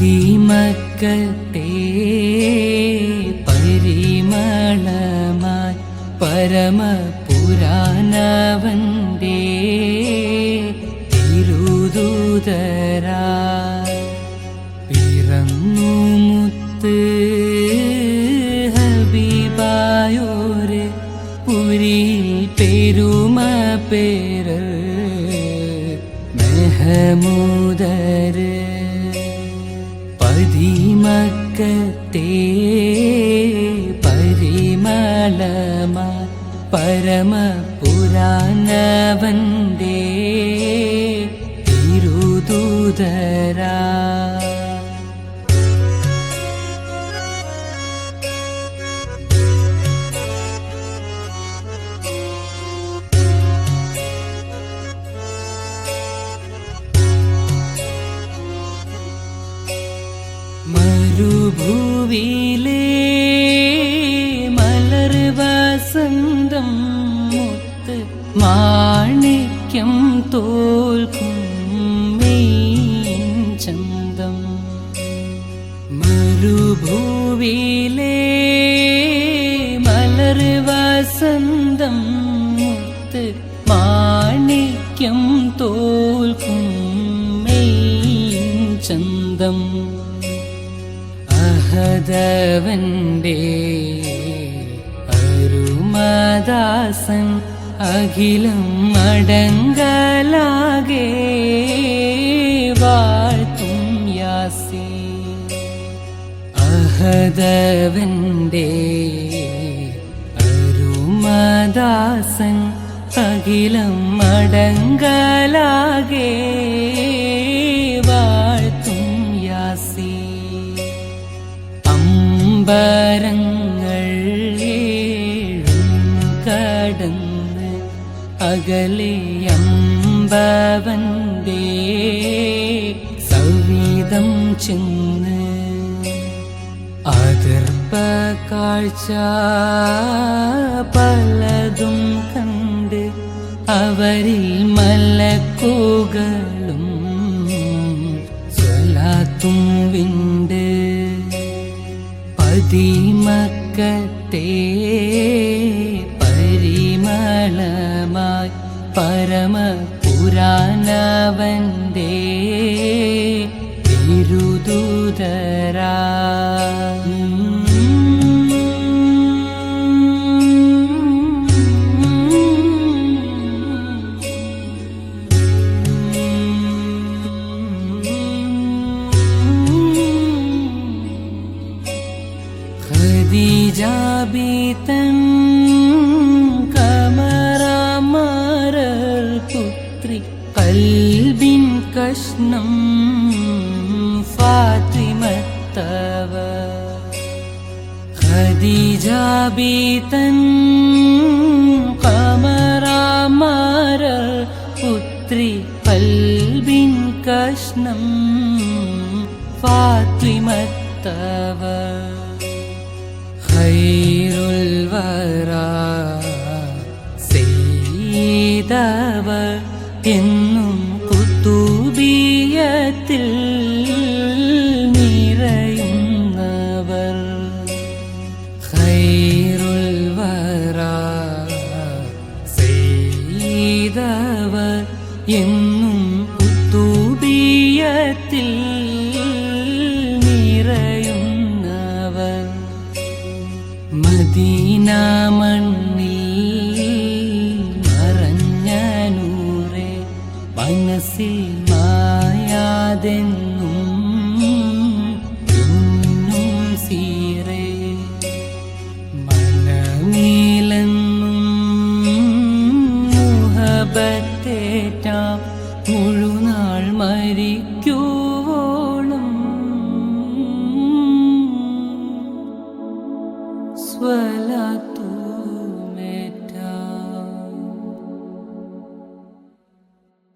പതിമക്കത്തെ പരിമളമായി പരമപുരാനവന്റെ തിരുദൂതരാ. പിറന്നു മുത്ത് ഹബീബായോര് പുരിയിൽ പെരുമ പേര് മെഹമൂദര്. പതിമക്കത്തെ പരിമളമ പരമപുരാനവന്റെ തിരുദൂതരാ. മാണിക്യം തോൽക്കും ചന്തം. മരുഭൂവിയിലെ മലർ വസന്തം മുത്ത് മാണിക്യം തോൽക്കും ചന്തം. അഹദവന്റെ അരുമദാസൻ അഖിലം മടങ്കലാകെ വാഴ്ത്തും യാസി അഹദവന്റെ അരുമദാസൻ അഖിലം മടങ്കലാകെ വാഴ്ത്തും യാസി അമ്പരങ്ങൾ അകലെ അമ്പവന്റെ സൗവിധം ചെന്ന് അതിർപ്പ കാഴ്ച പലതും കണ്ട് അവരിൽ മലക്കുകളും സ്വലാത്തും വിണ്ട് പതിമക്കത്തെ പരിമളമായി പരമപുരാനവന്റെ തിരുദൂതരാ. जाबीत कमरामर पुत्री पल्बि कृष्णम् पात्रिमत्तव हैरुवरा सीताव ചെയ്തവർ എന്നും പുത്തൂതീയത്തിൽ നിറയുന്നവർ. മദീന മണ്ണിൽ മറഞ്ഞ നൂറെ മനസ്സിൽ മായാതെന്നും മുഴുനാൾ മരിക്കുവോളം സ്വലാത്ത്